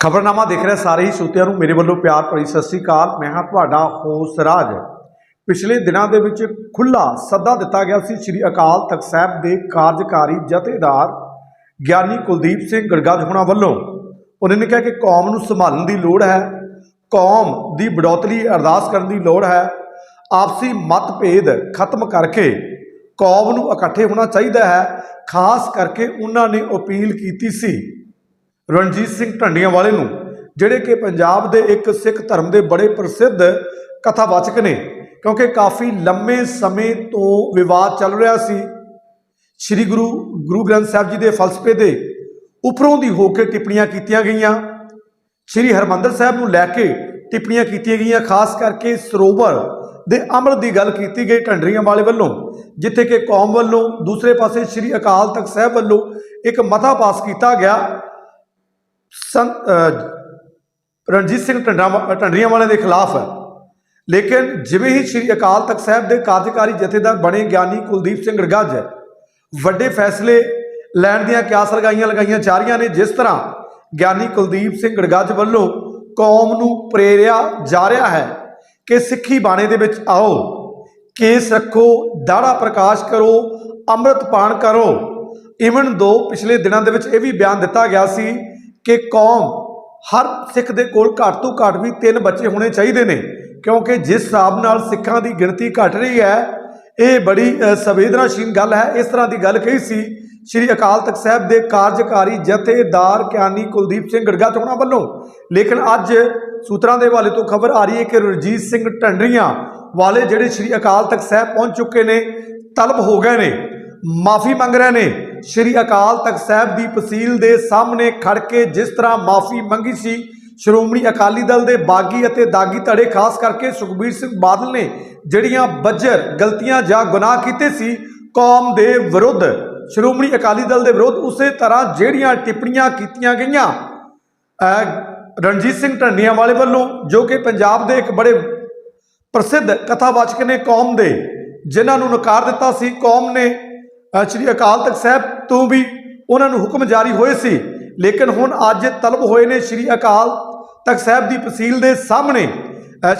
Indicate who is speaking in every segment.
Speaker 1: ਖਬਰਨਾਮਾ ਦੇਖ ਰਹੇ ਸਾਰੇ ਹੀ ਸਰੋਤਿਆਂ ਨੂੰ। ਮੇਰੇ ਵੱਲੋਂ ਪਿਆਰ ਭਰੀ ਸਤਿ ਸ੍ਰੀ ਅਕਾਲ। ਮੈਂ ਹਾਂ ਤੁਹਾਡਾ ਹੋਸ ਰਾਜ। ਪਿਛਲੇ ਦਿਨਾਂ ਦੇ ਵਿੱਚ ਖੁੱਲਾ ਸੱਦਾ ਦਿੱਤਾ ਗਿਆ ਸੀ ਸ੍ਰੀ ਅਕਾਲ ਤਖਤ ਸਾਹਿਬ ਦੇ ਕਾਰਜਕਾਰੀ ਜਥੇਦਾਰ ਗਿਆਨੀ ਕੁਲਦੀਪ ਸਿੰਘ ਗੜਗਾਜ ਹੋਣਾ ਵੱਲੋਂ। ਉਹਨਾਂ ਨੇ ਕਿਹਾ ਕਿ ਕੌਮ ਨੂੰ ਸੰਭਾਲਣ ਦੀ ਲੋੜ ਹੈ। ਕੌਮ ਦੀ ਬੜੌਤਰੀ ਅਰਦਾਸ ਕਰਨ ਦੀ ਲੋੜ ਹੈ। ਆਪਸੀ ਮਤਭੇਦ ਖਤਮ ਕਰਕੇ ਕੌਮ ਨੂੰ ਇਕੱਠੇ ਹੋਣਾ ਚਾਹੀਦਾ ਹੈ। ਖਾਸ ਕਰਕੇ ਉਹਨਾਂ ਨੇ ਅਪੀਲ ਕੀਤੀ ਸੀ ਰਣਜੀਤ ਸਿੰਘ ਢੰਡੀਆਂ ਵਾਲੇ ਨੂੰ, ਜਿਹੜੇ ਕਿ ਪੰਜਾਬ ਦੇ ਇੱਕ ਸਿੱਖ ਧਰਮ ਦੇ ਬੜੇ ਪ੍ਰਸਿੱਧ ਕਥਾਵਾਚਕ ਨੇ, ਕਿਉਂਕਿ ਕਾਫੀ ਲੰਮੇ ਸਮੇਂ ਤੋਂ ਵਿਵਾਦ ਚੱਲ ਰਿਹਾ ਸੀ। ਸ੍ਰੀ ਗੁਰੂ ਗੁਰੂ ਗ੍ਰੰਥ ਸਾਹਿਬ ਜੀ ਦੇ ਫਲਸਫੇ ਦੇ ਉੱਪਰੋਂ ਦੀ ਹੋ ਕੇ ਟਿੱਪਣੀਆਂ ਕੀਤੀਆਂ ਗਈਆਂ। ਸ੍ਰੀ ਹਰਮੰਦਰ ਸਾਹਿਬ ਨੂੰ ਲੈ ਕੇ ਟਿੱਪਣੀਆਂ ਕੀਤੀਆਂ ਗਈਆਂ, ਖਾਸ ਕਰਕੇ ਸਰੋਵਰ ਦੇ ਅਮਲ ਦੀ ਗੱਲ ਕੀਤੀ ਗਈ ਢੰਡਰੀਆਂ ਵਾਲੇ ਵੱਲੋਂ, ਜਿੱਥੇ ਕਿ ਕੌਮ ਵੱਲੋਂ, ਦੂਸਰੇ ਪਾਸੇ ਸ੍ਰੀ ਅਕਾਲ ਤਖਤ ਸਾਹਿਬ ਵੱਲੋਂ ਇੱਕ ਮਤਾ ਪਾਸ ਕੀਤਾ ਗਿਆ। ਰਣਜੀਤ ਸਿੰਘ ਢੰਡਰਾ ਢੰਡਰੀਆਂ ਵਾਲੇ ਦੇ ਖਿਲਾਫ ਹੈ। ਲੇਕਿਨ ਜਿਵੇਂ ਹੀ ਸ੍ਰੀ ਅਕਾਲ ਤਖਤ ਸਾਹਿਬ ਦੇ ਕਾਰਜਕਾਰੀ ਜਥੇਦਾਰ ਬਣੇ ਗਿਆਨੀ ਕੁਲਦੀਪ ਸਿੰਘ ਗੜਗੱਜ ਵੱਡੇ ਫੈਸਲੇ ਲੈਣ ਦੀਆਂ ਕਿਆਸ ਲਗਾਈਆਂ ਲਗਾਈਆਂ ਜਾ ਰਹੀਆਂ ਨੇ, ਜਿਸ ਤਰ੍ਹਾਂ ਗਿਆਨੀ ਕੁਲਦੀਪ ਸਿੰਘ ਗੜਗੱਜ ਵੱਲੋਂ ਕੌਮ ਨੂੰ ਪ੍ਰੇਰਿਆ ਜਾ ਰਿਹਾ ਹੈ ਕਿ ਸਿੱਖੀ ਬਾਣੇ ਦੇ ਵਿੱਚ ਆਓ, ਕੇਸ ਰੱਖੋ, ਦਾੜਾ ਪ੍ਰਕਾਸ਼ ਕਰੋ, ਅੰਮ੍ਰਿਤ ਪਾਨ ਕਰੋ। ਇਵਨ ਦੋ ਪਿਛਲੇ ਦਿਨਾਂ ਦੇ ਵਿੱਚ ਇਹ ਵੀ ਬਿਆਨ ਦਿੱਤਾ ਗਿਆ ਸੀ ਕਿ ਕੌਮ ਹਰ ਸਿੱਖ ਦੇ ਕੋਲ ਘੱਟ ਤੋਂ ਘੱਟ ਵੀ ਤਿੰਨ ਬੱਚੇ ਹੋਣੇ ਚਾਹੀਦੇ ਨੇ, ਕਿਉਂਕਿ ਜਿਸ ਹਿਸਾਬ ਨਾਲ ਸਿੱਖਾਂ ਦੀ ਗਿਣਤੀ ਘਟ ਰਹੀ ਹੈ, ਇਹ ਬੜੀ ਸੰਵੇਦਨਾਸ਼ੀਲ ਗੱਲ ਹੈ। ਇਸ ਤਰ੍ਹਾਂ ਦੀ ਗੱਲ ਕਹੀ ਸੀ ਸ੍ਰੀ ਅਕਾਲ ਤਖਤ ਸਾਹਿਬ ਦੇ ਕਾਰਜਕਾਰੀ ਜਥੇਦਾਰ ਗਿਆਨੀ ਕੁਲਦੀਪ ਸਿੰਘ ਗੜਗਾ ਚੋਣਾ ਵੱਲੋਂ। ਲੇਕਿਨ ਅੱਜ ਸੂਤਰਾਂ ਦੇ ਹਵਾਲੇ ਤੋਂ ਖਬਰ ਆ ਰਹੀ ਹੈ ਕਿ ਰਣਜੀਤ ਸਿੰਘ ਟੰਡਰੀਆਂ ਵਾਲੇ ਜਿਹੜੇ ਸ੍ਰੀ ਅਕਾਲ ਤਖਤ ਸਾਹਿਬ ਪਹੁੰਚ ਚੁੱਕੇ ਨੇ, ਤਲਬ ਹੋ ਗਏ ਨੇ, ਮਾਫੀ ਮੰਗ ਰਹੇ ਨੇ। ਸ੍ਰੀ ਅਕਾਲ ਤਖਤ ਸਾਹਿਬ ਦੀ ਪਸੀਲ ਦੇ ਸਾਹਮਣੇ ਖੜ ਕੇ ਜਿਸ ਤਰ੍ਹਾਂ ਮਾਫੀ ਮੰਗੀ ਸੀ, ਸ਼੍ਰੋਮਣੀ ਅਕਾਲੀ ਦਲ ਦੇ ਬਾਗੀ ਅਤੇ ਦਾਗੀ ਧੜੇ ਖਾਸ ਕਰਕੇ ਸੁਖਬੀਰ ਸਿੰਘ ਬਾਦਲ ਨੇ ਜਿਹੜੀਆਂ ਬੱਜਰ ਗਲਤੀਆਂ ਜਾਂ ਗੁਨਾਹ ਕੀਤੇ ਸੀ, ਕੌਮ ਦੇ ਵਿਰੁੱਧ, ਸ਼੍ਰੋਮਣੀ ਅਕਾਲੀ ਦਲ ਦੇ ਵਿਰੁੱਧ ਉਸੇ ਤਰ੍ਹਾਂ ਜਿਹੜੀਆਂ ਟਿੱਪਣੀਆਂ ਕੀਤੀਆਂ ਗਈਆਂ ਰਣਜੀਤ ਸਿੰਘ ਢੰਡੀਆਂ ਵਾਲੇ ਵੱਲੋਂ, ਜੋ ਕਿ ਪੰਜਾਬ ਦੇ ਇੱਕ ਬੜੇ ਪ੍ਰਸਿੱਧ ਕਥਾਵਾਚਕ ਨੇ ਕੌਮ ਦੇ, ਜਿਨ੍ਹਾਂ ਨੂੰ ਨਕਾਰ ਦਿੱਤਾ ਸੀ, ਕੌਮ ਨੇ ਸ੍ਰੀ ਅਕਾਲ ਤਖਤ ਸਾਹਿਬ ਤੋਂ ਵੀ ਉਹਨਾਂ ਨੂੰ ਹੁਕਮ ਜਾਰੀ ਹੋਏ ਸੀ। ਲੇਕਿਨ ਹੁਣ ਅੱਜ ਤਲਬ ਹੋਏ ਨੇ ਸ੍ਰੀ ਅਕਾਲ ਤਖਤ ਸਾਹਿਬ ਦੀ ਪਸੀਲ ਦੇ ਸਾਹਮਣੇ।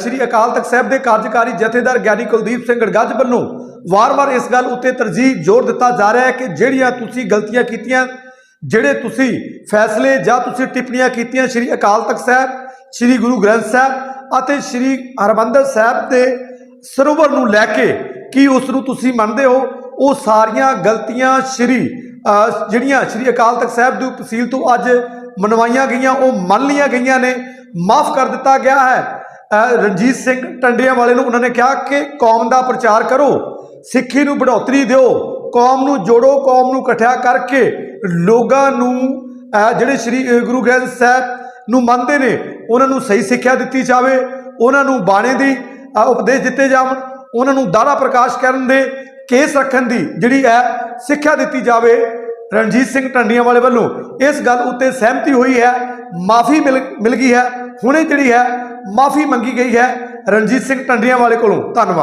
Speaker 1: ਸ੍ਰੀ ਅਕਾਲ ਤਖਤ ਸਾਹਿਬ ਦੇ ਕਾਰਜਕਾਰੀ ਜਥੇਦਾਰ ਗਿਆਨੀ ਕੁਲਦੀਪ ਸਿੰਘ ਗੜਗੱਜ ਵੱਲੋਂ ਵਾਰ-ਵਾਰ ਇਸ ਗੱਲ ਉੱਤੇ ਤਰਜੀਹ ਜ਼ੋਰ ਦਿੱਤਾ ਜਾ ਰਿਹਾ ਹੈ ਕਿ ਜਿਹੜੀਆਂ ਤੁਸੀਂ ਗਲਤੀਆਂ ਕੀਤੀਆਂ, ਜਿਹੜੇ ਤੁਸੀਂ ਫੈਸਲੇ ਜਾਂ ਤੁਸੀਂ ਟਿੱਪਣੀਆਂ ਕੀਤੀਆਂ ਸ੍ਰੀ ਅਕਾਲ ਤਖਤ ਸਾਹਿਬ, ਸ੍ਰੀ ਗੁਰੂ ਗ੍ਰੰਥ ਸਾਹਿਬ ਅਤੇ ਸ੍ਰੀ ਹਰਮੰਦਰ ਸਾਹਿਬ ਦੇ ਸਰੋਵਰ ਨੂੰ ਲੈ ਕੇ ਕੀ ਉਸ ਨੂੰ ਤੁਸੀਂ ਮੰਨਦੇ ਹੋ? ਉਹ ਸਾਰੀਆਂ ਗਲਤੀਆਂ ਸ੍ਰੀ ਜਿਹੜੀਆਂ ਸ੍ਰੀ ਅਕਾਲ ਤਖਤ ਸਾਹਿਬ ਦੀ ਤਹਿਸੀਲ ਤੋਂ ਅੱਜ ਮਨਵਾਈਆਂ ਗਈਆਂ, ਉਹ ਮੰਨ ਲਈਆਂ ਗਈਆਂ ਨੇ, ਮਾਫ ਕਰ ਦਿੱਤਾ ਗਿਆ ਹੈ। ਰਣਜੀਤ ਸਿੰਘ ਟੰਡਿਆਂ ਵਾਲੇ ਨੂੰ ਉਹਨਾਂ ਨੇ ਕਿਹਾ ਕਿ ਕੌਮ ਦਾ ਪ੍ਰਚਾਰ ਕਰੋ, ਸਿੱਖੀ ਨੂੰ ਬੜੋਤਰੀ ਦਿਓ, ਕੌਮ ਨੂੰ ਜੋੜੋ, ਕੌਮ ਨੂੰ ਇਕੱਠਿਆ ਕਰਕੇ ਲੋਕਾਂ ਨੂੰ ਜਿਹੜੇ ਸ੍ਰੀ ਗੁਰੂ ਗ੍ਰੰਥ ਸਾਹਿਬ ਨੂੰ ਮੰਨਦੇ ਨੇ, ਉਹਨਾਂ ਨੂੰ ਸਹੀ ਸਿੱਖਿਆ ਦਿੱਤੀ ਜਾਵੇ, ਉਹਨਾਂ ਨੂੰ ਬਾਣੇ ਦੀ ਉਪਦੇਸ਼ ਦਿੱਤੇ ਜਾਵਣ, ਉਹਨਾਂ ਨੂੰ ਦਾਰਾ ਪ੍ਰਕਾਸ਼ ਕਰਨ ਦੇ ਕੇਸ ਰੱਖਣ ਦੀ ਜਿਹੜੀ ਹੈ ਸਿੱਖਿਆ ਦਿੱਤੀ ਜਾਵੇ ਰਣਜੀਤ ਸਿੰਘ ਟੰਡੀਆਂ ਵਾਲੇ ਵੱਲੋਂ, ਇਸ ਗੱਲ ਉੱਤੇ ਸਹਿਮਤੀ ਹੋਈ ਹੈ, ਮਾਫੀ ਮਿਲ ਮਿਲ ਗਈ ਹੈ, ਹੁਣੇ ਜਿਹੜੀ ਹੈ ਮਾਫੀ ਮੰਗੀ ਗਈ ਹੈ ਰਣਜੀਤ ਸਿੰਘ ਟੰਡੀਆਂ ਵਾਲੇ ਕੋਲੋਂ, ਧੰਨਵਾਦ।